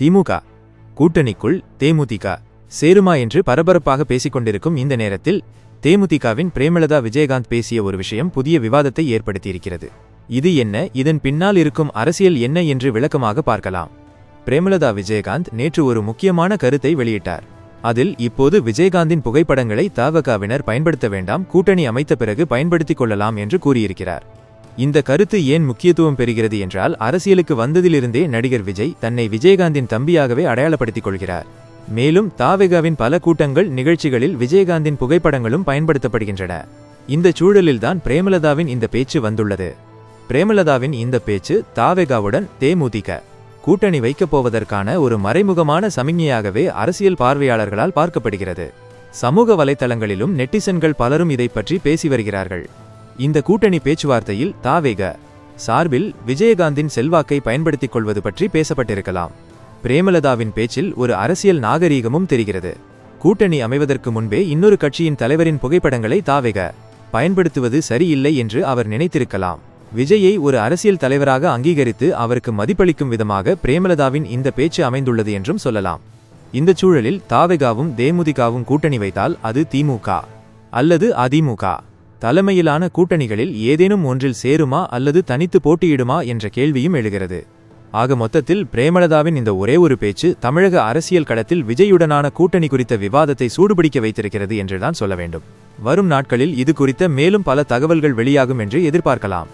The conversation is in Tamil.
திமுக. கூட்டணிக்குள் தேமுதிக. சேருமா என்று பரபரப்பாக பேசிக் கொண்டிருக்கும் இந்த நேரத்தில் தேமுதிகவின் பிரேமலதா விஜயகாந்த் பேசிய ஒரு விஷயம் புதிய விவாதத்தை ஏற்படுத்தியிருக்கிறது. இது என்ன? இதன் பின்னால் இருக்கும் அரசியல் என்ன என்று விளக்கமாக பார்க்கலாம். பிரேமலதா விஜயகாந்த் நேற்று ஒரு முக்கியமான கருத்தை வெளியிட்டார். அதில் இப்போது விஜயகாந்தின் புகைப்படங்களை தாவகாவினர் பயன்படுத்த வேண்டாம் கூட்டணி அமைத்த பிறகு பயன்படுத்திக் கொள்ளலாம் என்று கூறியிருக்கிறார். இந்த கருத்து ஏன் முக்கியத்துவம் பெறுகிறது என்றால் அரசியலுக்கு வந்ததிலிருந்தே நடிகர் விஜய் தன்னை விஜயகாந்தின் தம்பியாகவே அடையாளப்படுத்திக் கொள்கிறார். மேலும் தாவேகாவின் பல கூட்டங்கள் நிகழ்ச்சிகளில் விஜயகாந்தின் புகைப்படங்களும் பயன்படுத்தப்படுகின்றன. இந்த சூழலில்தான் பிரேமலதாவின் இந்த பேச்சு வந்துள்ளது. பிரேமலதாவின் இந்த பேச்சு தாவேகாவுடன் தேமுதிக கூட்டணி வைக்கப் போவதற்கான ஒரு மறைமுகமான சமிக்ஞையாகவே அரசியல் பார்வையாளர்களால் பார்க்கப்படுகிறது. சமூக வலைத்தளங்களிலும் நெட்டிசன்கள் பலரும் இதை பற்றி பேசி வருகிறார்கள். இந்த கூட்டணி பேச்சுவார்த்தையில் தாவேக சார்பில் விஜயகாந்தின் செல்வாக்கை பயன்படுத்திக் கொள்வது பற்றி பேசப்பட்டிருக்கலாம். பிரேமலதாவின் பேச்சில் ஒரு அரசியல் நாகரீகமும் தெரிகிறது. கூட்டணி அமைவதற்கு முன்பே இன்னொரு கட்சியின் தலைவரின் புகைப்படங்களை தாவேக பயன்படுத்துவது சரியில்லை என்று அவர் நினைத்திருக்கலாம். விஜயை ஒரு அரசியல் தலைவராக அங்கீகரித்து அவருக்கு மதிப்பளிக்கும் விதமாக பிரேமலதாவின் இந்த பேச்சு அமைந்துள்ளது என்றும் சொல்லலாம். இந்த சூழலில் தாவேகாவும் தேமுதிகாவும் கூட்டணி வைத்தால் அது திமுக அல்லது அதிமுக தலைமையிலான கூட்டணிகளில் ஏதேனும் ஒன்றில் சேருமா அல்லது தனித்து போட்டியிடுமா என்ற கேள்வியும் எழுகிறது. ஆக மொத்தத்தில் பிரேமலதாவின் இந்த ஒரே ஒரு பேச்சு தமிழக அரசியல் களத்தில் விஜயுடனான கூட்டணி குறித்த விவாதத்தை சூடுபிடிக்க வைத்திருக்கிறது என்றுதான் சொல்ல வேண்டும். வரும் நாட்களில் இது குறித்த மேலும் பல தகவல்கள் வெளியாகும் என்று எதிர்பார்க்கலாம்.